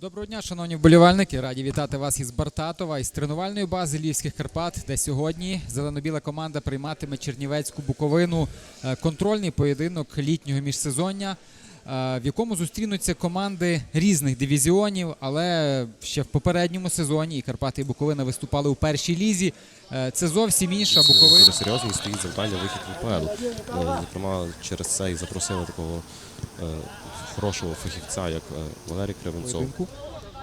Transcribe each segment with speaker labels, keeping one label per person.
Speaker 1: Доброго дня, шановні вболівальники. Раді вітати вас із Бартатова, із тренувальної бази Львівських Карпат, де сьогодні зелено-біла команда прийматиме Чернівецьку Буковину. Е, Контрольний поєдинок літнього міжсезоння, е, в якому зустрінуться команди різних дивізіонів, але ще в попередньому сезоні і Карпати і Буковина виступали у першій лізі. Е, Це зовсім інша Буковина.
Speaker 2: Дуже серйозно стоїть завдання вихід в УПЛ. Зокрема, через це і запросили такого хорошого фахівця, як е, Валерій Кривенцов.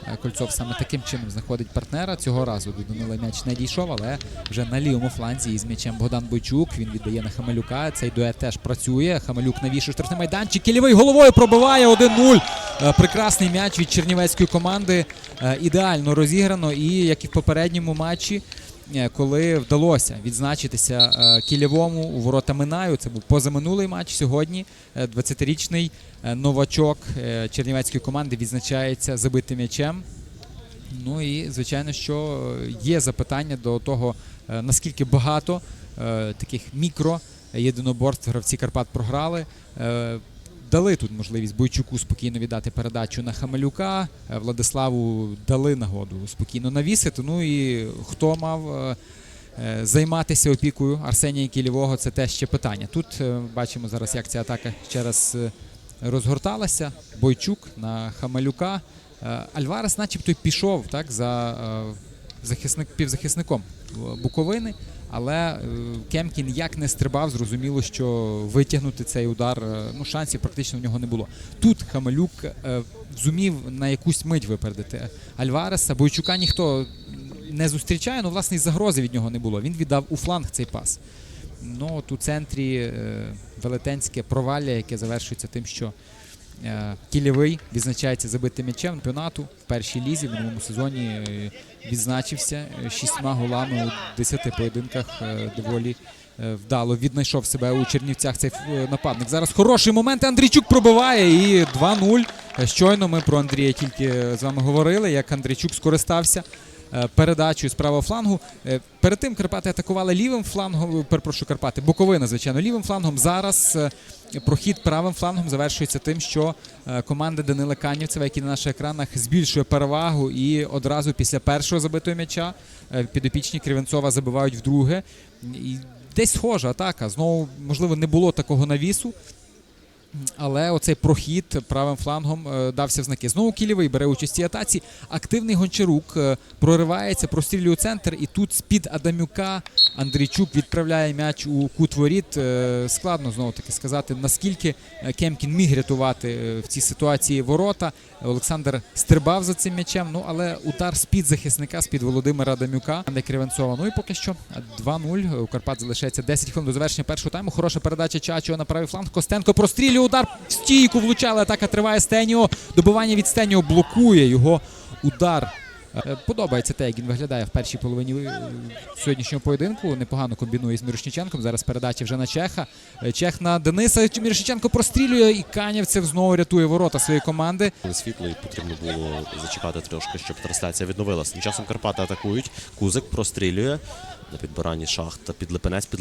Speaker 1: Е, Кольцов саме таким чином знаходить партнера. Цього разу до Данила м'яч не дійшов, але вже на лівому фланзі із м'ячем Богдан Бойчук. Він віддає на Хамелюка. Цей дует теж працює. Хамелюк навішує штрафний майданчик. Кілєвий головою пробиває 1-0. Е, Прекрасний м'яч від чернівецької команди. Е, Ідеально розіграно. І як і в попередньому матчі. Е, Коли вдалося відзначитися е, кільєвому у ворота Минаю, це був позаминулий матч. Сьогодні е, 20-річний е, новачок чернівецької команди відзначається забитим м'ячем. Ну і звичайно, що є запитання до того, наскільки багато таких мікро єдиноборств гравці Карпат програли. Дали тут можливість Бойчуку спокійно віддати передачу на Хамелюка. е, Владиславу дали нагоду спокійно навісити. Ну і хто мав е, е, займатися опікою Арсенія Кілєвого, це теж ще питання. Тут бачимо зараз, як ця атака ще раз розгорталася. Бойчук на Хамелюка. Альварес, начебто, пішов так за захисник, півзахисником Буковини, але е, Кемкін як не стрибав, зрозуміло, що витягнути цей удар е, ну, шансів практично в нього не було. Тут Хамелюк е, зумів на якусь мить випередити Альвареса. Бойчука ніхто не зустрічає, ну власне і загрози від нього не було. Він віддав у фланг цей пас. Ну, от у центрі велетенське провалля, яке завершується тим, що Кілєвий відзначається забитим м'ячем чемпіонату в першій лізі в минулому сезоні е, відзначився е, шістьма голами у десяти поєдинках. е, доволі е, вдало віднайшов себе у Чернівцях цей е, нападник. Зараз хороший момент. Андрійчук пробиває і 2-0. Е, Щойно ми про Андрія тільки з вами говорили, як Андрійчук скористався е, передачею з правого флангу. Е, Перед тим Карпати атакували лівим флангом, е, перепрошую, Карпати, Буковина, звичайно, лівим флангом. Зараз прохід правим флангом завершується тим, що команда Данила Канівцева, який на наших екранах збільшує перевагу, і одразу після першого забитого м'яча підопічні Кривенцова забивають вдруге. І десь схожа атака. Знову, можливо, не було такого навісу. Але оцей прохід правим флангом е, дався в знаки. Знову Кілєвий бере участь цій атаці. Активний Гончарук е, проривається, прострілює центр. І тут з-під Адамюка Андрійчук відправляє м'яч у кут воріт. Е, складно знову таки сказати, наскільки Кемкін міг рятувати в цій ситуації ворота. Олександр стрибав за цим м'ячем. Ну але удар з-під захисника, з-під Володимира Адамюка, Андрій Кривенцова. Ну і поки що 2-0. У Карпат залишається 10 хвилин до завершення першого тайму. Хороша передача Чачого на правий фланг. Костенко прострілює удар стійку влучали. Атака триває Стеніо. Добивання від Стеніо блокує його удар. Е, Подобається те, як він виглядає в першій половині е, сьогоднішнього поєдинку. Непогано комбінує з Мірошниченком. Зараз передача вже на Чеха. Е, Чех на Дениса. Мірошниченко прострілює і Канівцев знову рятує ворота своєї команди.
Speaker 2: Світло і потрібно було зачекати трошки, щоб трансляція відновилася. Тим часом Карпати атакують. Кузик прострілює. На підбиранні шахта під Липенець. Під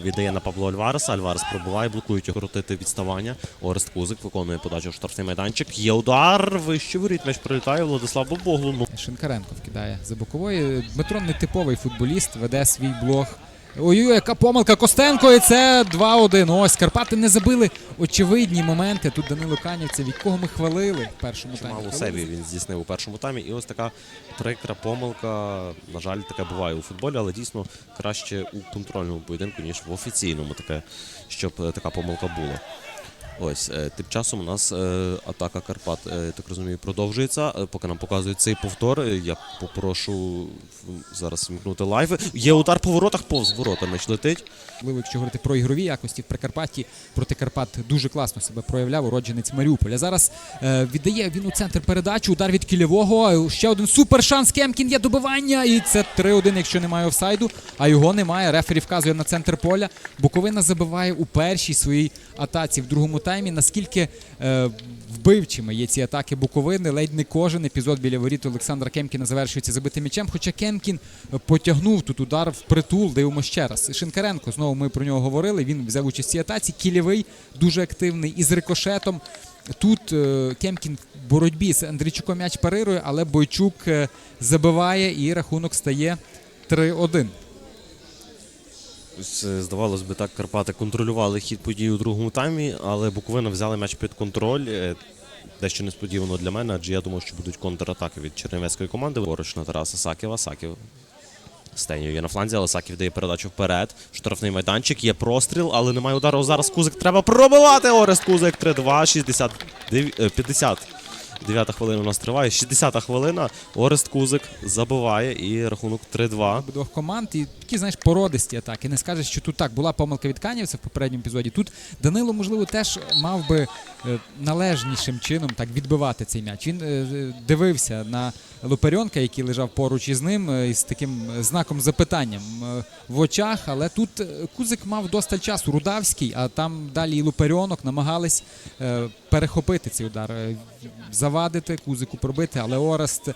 Speaker 2: віддає на Павло Альвареса. Альварес пробуває, блокують його відставання. Орест Кузик виконує подачу в штрафний майданчик. Є удар. Вище воріт. М'яч прилітає. Владислав Бобоглу.
Speaker 1: Шинкаренко вкидає за бокової. Дмитро не типовий футболіст, веде свій блог. Ой-ой, яка помилка Костенко, і це 2-1. Ось Карпати не забили очевидні моменти. Тут Данило Канівцев, від кого ми хвалили в першому таймі.
Speaker 2: Мало себе він здійснив у першому таймі. І ось така прикра помилка. На жаль, таке буває у футболі, але дійсно краще у контрольному поєдинку, ніж в офіційному, таке, щоб е, така помилка була. Ось е, тим часом у нас е, атака Карпат, е, я так розумію, продовжується. Поки нам показують цей повтор, я попрошу зараз вмкнути лайв. Є удар по воротах, повз ворота м'яч летить.
Speaker 1: Можливо, якщо говорити про ігрові якості в Прикарпатті, проти Карпат дуже класно себе проявляв уродженець Маріуполя. Зараз віддає він у центр передачу, удар від кільового. Ще один супер шанс. Кемкін є добивання. І це 3-1, якщо немає офсайду, а його немає. Рефері вказує на центр поля. Буковина забиває у першій своїй атаці в другому таймі. Наскільки е, вбивчими є ці атаки Буковини, ледь не кожен епізод біля воріт Олександра Кемкіна завершується забитим м'ячем. Хоча Кемкін е, потягнув тут удар в притул. Дивимо ще раз. Шинкаренко знову ми про нього говорили. Він взяв участь в цій атаці. Кілєвий дуже активний із рикошетом. Тут е, Кемкін в боротьбі з Андрійчуком м'яч парирує, але Бойчук е, забиває і рахунок стає 3-1.
Speaker 2: Е, Здавалось би, так Карпати контролювали хід подій у другому таймі, але Буковина взяли м'яч під контроль. е, Дещо несподівано для мене, адже я думав, що будуть контратаки від чернівецької команди. Поруч на Тараса Саківа. Саків Стенію є на фланзі, але Саків дає передачу вперед. Штрафний майданчик, є простріл, але немає удару. Зараз Кузик треба пробивати. Орест Кузик 3-2, 60, 50. Дев'ята хвилина у нас триває. 60-та хвилина. Орест Кузик забиває і рахунок 3-2.
Speaker 1: обидвох команд і такі, знаєш, породисті атаки. Не скажеш, що тут так була помилка від Канівця в попередньому епізоді. Тут Данило, можливо, теж мав би е, належнішим чином так відбивати цей м'яч. Він е, дивився на Луперенка, який лежав поруч із ним, е, із таким знаком запитанням е, в очах. Але тут е, Кузик мав досталь часу. Рудавський, а там далі і Луперенок намагались е, перехопити цей удар, е, завадити Кузику пробити. Але Орест,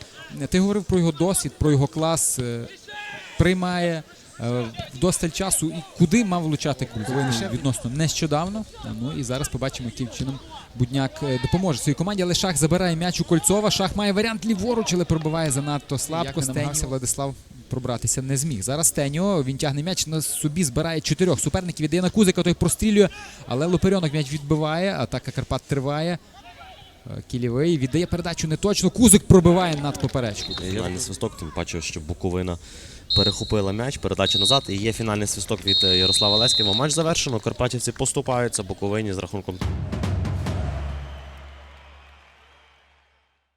Speaker 1: ти говорив про його досвід, про його клас. е, приймає е, вдосталь часу і куди мав влучати Кульковий відносно нещодавно. Ну і зараз побачимо, яким чином Будняк е, допоможе своїй команді. Але Шах забирає м'яч у Кольцова. Шах має варіант ліворуч, але пробиває занадто слабко. Намагався Владислав пробратися не зміг. Зараз Теніо він тягне м'яч на собі, збирає чотирьох суперників. Віддає на Кузика, той прострілює, але Луперенок м'яч відбиває. Атака Карпат триває. Е, віддає передачу неточно. Кузик пробиває над поперечку.
Speaker 2: Фінальний свисток, тим паче, що Буковина перехопила м'яч, передача назад. І є фінальний свисток від е, Ярослава Леськіва. Матч завершено. Карпатівці поступаються Буковині з рахунком